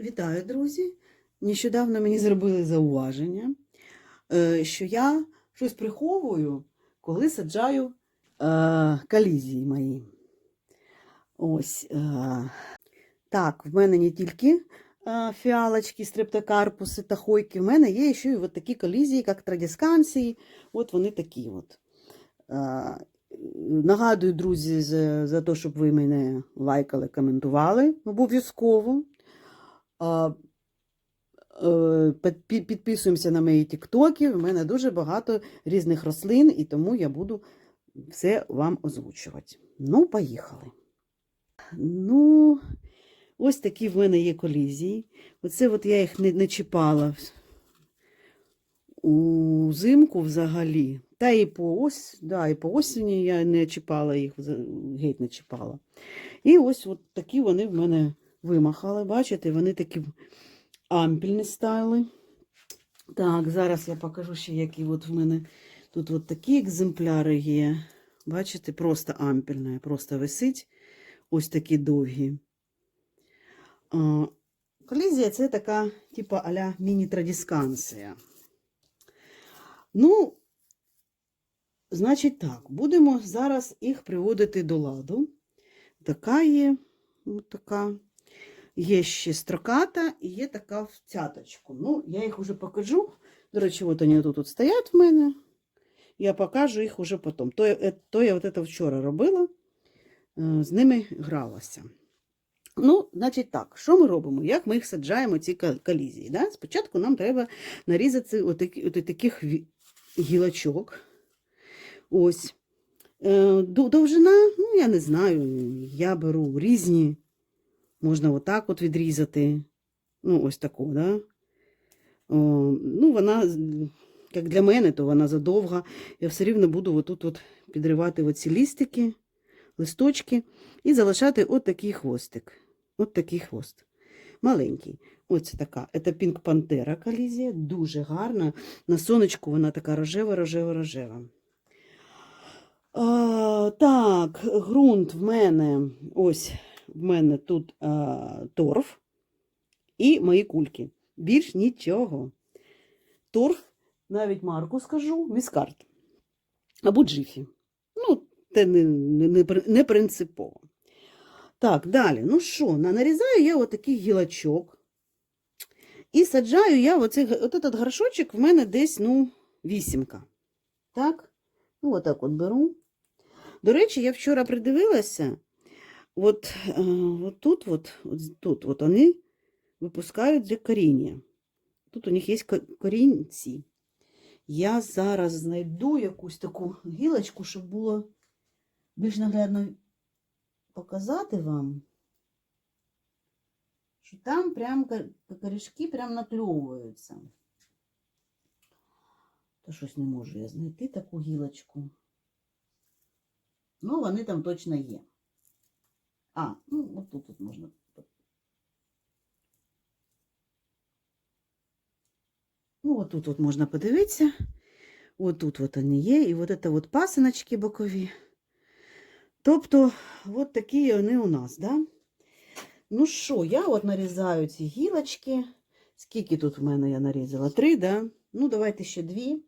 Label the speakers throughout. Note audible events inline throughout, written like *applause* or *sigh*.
Speaker 1: Вітаю, друзі! Нещодавно мені зробили зауваження, е, що я щось приховую, коли саджаю е, колізії мої. Ось. е, Так, в мене не тільки фіалочки, стрептокарпуси та хойки, в мене є ще й такі колізії, як традіскансії. От вони такі. от. Нагадую, друзі, за, за те, щоб ви мене лайкали, коментували обов'язково. Е, Підписуємося на мої тіктоки. У мене дуже багато різних рослин, і тому я буду все вам озвучувати. Ну, поїхали. Ну, ось такі в мене є колізії. Оце от я їх не, не чіпала у зимку взагалі. Та і по ось, да, і по осені я не чіпала їх, геть не чіпала. І ось от такі вони в мене вимахали. Бачите, вони такі ампільні стали. Так, зараз я покажу ще, які от в мене тут от такі екземпляри є. Бачите, просто ампільна, просто висить. Ось такі довгі. Колізія це така, типу, аля міні-традісканція. Ну, значить так, будемо зараз їх приводити до ладу. Така є, така. Є ще строката і є така в цяточку. Ну, я їх вже покажу. До речі, от вони тут, тут стоять в мене. Я покажу їх уже потім. То, е, то я от це вчора робила, е, з ними гралася. Ну, значить так, що ми робимо? Як ми їх саджаємо, ці колізії? Да? Спочатку нам треба нарізати от таких гілочок. Ось. Е, Довжина, ну, я не знаю, я беру різні. Можна отак от відрізати. Ну, ось таку, да? О, ну, вона, як для мене, то вона задовга. Я все рівно буду отут от підривати оці лістики, листочки і залишати от такий хвостик. От такий хвост. Маленький. Ось така. Це Пінк Пантера колізія. Дуже гарна. На сонечку вона така рожева, рожева, рожева. А, так, ґрунт в мене ось в мене тут а, торф і мої кульки. Більш нічого. Торф, навіть марку скажу, міскарт. Або джифі. Ну, це не, не, не, принципово. Так, далі. Ну що, нарізаю я отакий гілочок. І саджаю я оцей, от горшочок в мене десь, ну, вісімка. Так? Ну, отак от беру. До речі, я вчора придивилася, от, е, от тут, от, от тут от вони випускають для коріння. Тут у них є ко- корінці. Я зараз знайду якусь таку гілочку, щоб було більш наглядно показати вам, що там прям ко- корішки прям накльовуються. Та щось не можу я знайти таку гілочку. Ну, вони там точно є. А, ну, от тут от можна. Ну, от тут от можна подивитися. От тут от вони є. І от це от пасиночки бокові. Тобто, от такі вони у нас, да? Ну що, я от нарізаю ці гілочки. Скільки тут в мене я нарізала? Три, да? Ну, давайте ще дві.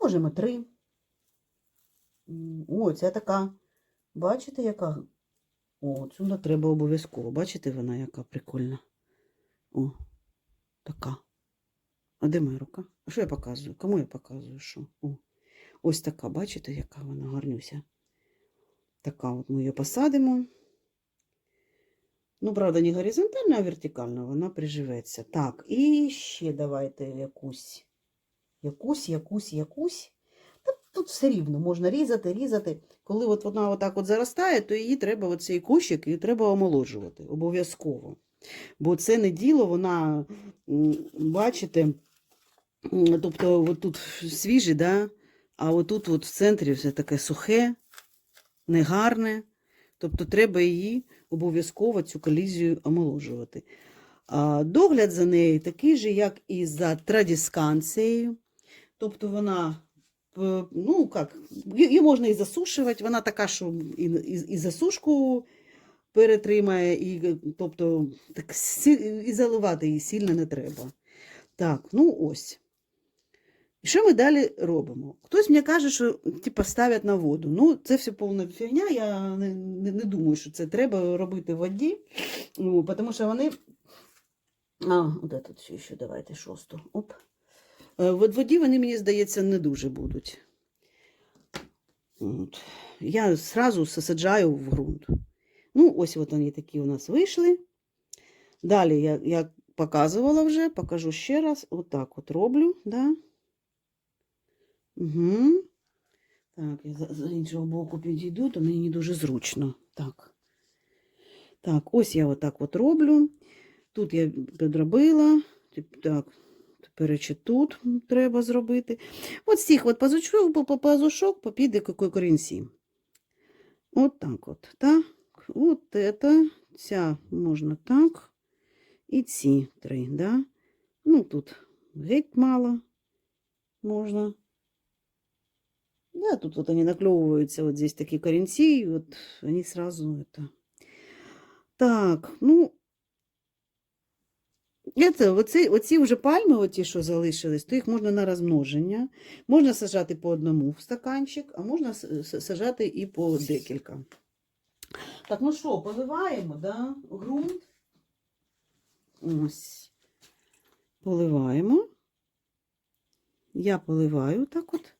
Speaker 1: Можемо три. О, це така. Бачите, яка? О, сюди треба обов'язково. Бачите, вона яка прикольна. О, така. А де моя рука? А що я показую? Кому я показую? Що? О, ось така, бачите, яка вона гарнюся. Така от ми її посадимо. Ну, правда, не горизонтально, а вертикально, вона приживеться. Так, і ще давайте якусь, якусь, якусь, якусь. Тут все рівно можна різати, різати. Коли от вона отак от заростає, то її треба, оцей кущик, її треба омоложувати обов'язково. Бо це не діло, вона, бачите, тобто тут свіжі, да? а отут от в центрі все таке сухе, негарне. Тобто треба її обов'язково цю колізію омоложувати. Догляд за нею такий же, як і за традісканцією. Тобто вона, ну як, її можна і засушувати, вона така, що і, і, і засушку перетримає, і, е, тобто так, і заливати її сильно не треба. Так, ну ось. Що ми далі робимо? Хтось мені каже, що типу, ставлять на воду. Ну, це все повна фігня. Я не, не, не думаю, що це треба робити в воді, ну, тому що вони. А, де тут ще давайте шосту. Оп. Е, В воді вони, мені здається, не дуже будуть. От. Я зразу саджаю в ґрунт. Ну, ось от вони такі у нас вийшли. Далі я, я показувала вже, покажу ще раз. Отак от роблю. Да? Угу. Так, я за іншого боку підійду, то мені не дуже зручно. Так. Так, ось я отак от роблю. Тут я підробила. Так, тепер ще тут треба зробити. От з цих от пазучок, по- по- пазушок попіде ко- корінці. От так от. Так. От это, ця можна так. І ці три, да? Ну, тут геть мало можна. Да, тут вот они наклевываются, вот здесь такие коренцы, и вот они сразу это. Так, ну, це, оці, оці вже пальми, оті, що залишились, то їх можна на розмноження. Можна сажати по одному в стаканчик, а можна сажати і по декілька. Так, ну що, поливаємо, да? Грунт. Ось. Поливаємо. Я поливаю так от.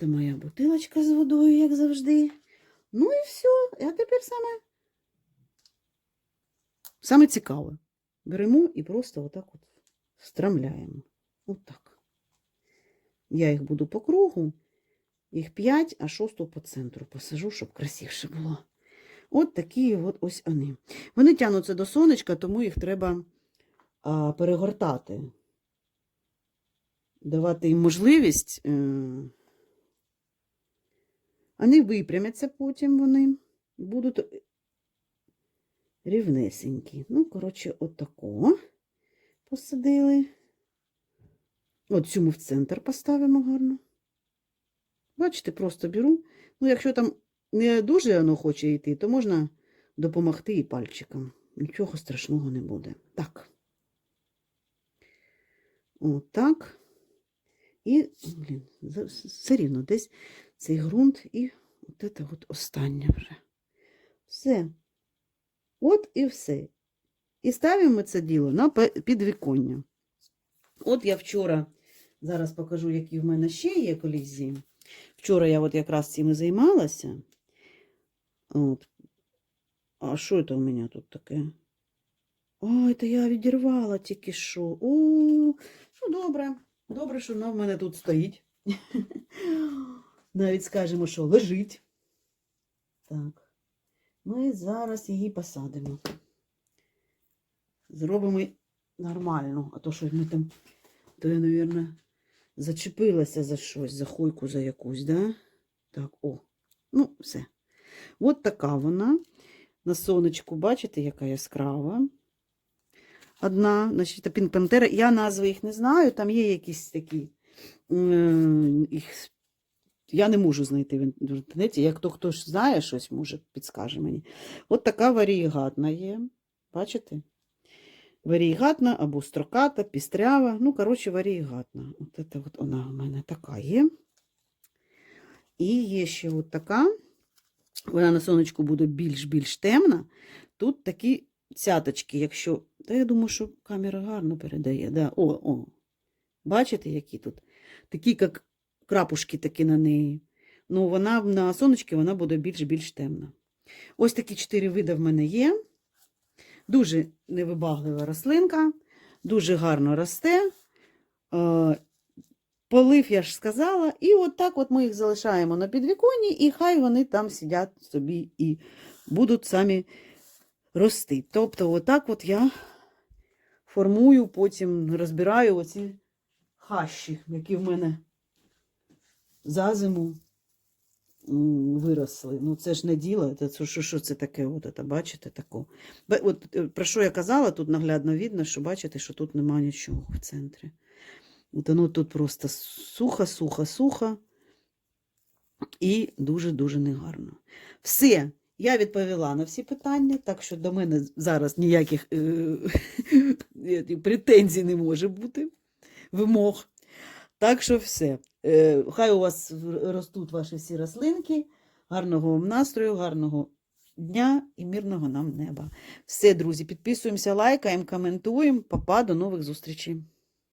Speaker 1: Це моя бутилочка з водою, як завжди. Ну і все. А тепер саме. Саме цікаве. Беремо і просто отак от страмляємо. Отак. Я їх буду по кругу. Їх 5, а шосту по центру посажу, щоб красивше було. От такі от ось вони. Вони тягнуться до сонечка, тому їх треба а, перегортати. Давати їм можливість. Е, вони випрямляться потім вони. Будуть рівнесенькі. Ну, коротше, отако посадили. От цю ми в центр поставимо гарно. Бачите, просто беру. Ну, якщо там не дуже воно хоче йти, то можна допомогти і пальчиком. Нічого страшного не буде. Так. Отак. І, блін, все рівно десь цей ґрунт і от це от останнє вже. Все. От і все. І ставимо це діло на підвіконня. От я вчора, зараз покажу, які в мене ще є колізії. Вчора я от якраз цим і займалася. От. А що це у мене тут таке? Ой, це я відірвала тільки що. О, ну добре. Добре, що вона в мене тут стоїть. *laughs* Навіть скажемо, що лежить. Так. Ми зараз її посадимо. Зробимо нормально, а то що ми там, то я, мабуть, зачепилася за щось, за хойку за якусь, да? Так, о. Ну, все. От така вона. На сонечку, бачите, яка яскрава. Одна, значить, та пінк-пантера. Я назви їх не знаю, там є якісь такі. м, Їх... Я не можу знайти в інтернеті. Як хто хтось знає щось, може, підскаже мені. От така варієгатна є. Бачите? Варієгатна або строката, пістрява. Ну, коротше, варієгатна. От це от вона у мене така є. І є ще от така. Вона на сонечку буде більш-більш темна. Тут такі цяточки, якщо. Та я думаю, що камера гарно передає. Да. О, о. Бачите, які тут? Такі, як крапушки такі на неї. Ну, вона на сонечці вона буде більш-більш темна. Ось такі чотири види в мене є. Дуже невибаглива рослинка, дуже гарно росте. Е, Полив, я ж сказала, і от так от ми їх залишаємо на підвіконні, і хай вони там сидять собі і будуть самі рости. Тобто, отак от я формую, потім розбираю оці хащі, які в мене за зиму виросли. Ну, це ж не діло, це, що, що це таке? От, це, бачите, тако. От, е, про що я казала, тут наглядно видно, що бачите, що тут нема нічого в центрі. От воно тут просто сухо, сухо, сухо і дуже-дуже негарно. Все, Я відповіла на всі питання, так що до мене зараз ніяких е, *laughs* претензій не може бути, вимог. Так що все. Е, Хай у вас ростуть ваші всі рослинки. Гарного вам настрою, гарного дня і мирного нам неба. Все, друзі, підписуємося, лайкаємо, коментуємо. Папа, до нових зустрічей.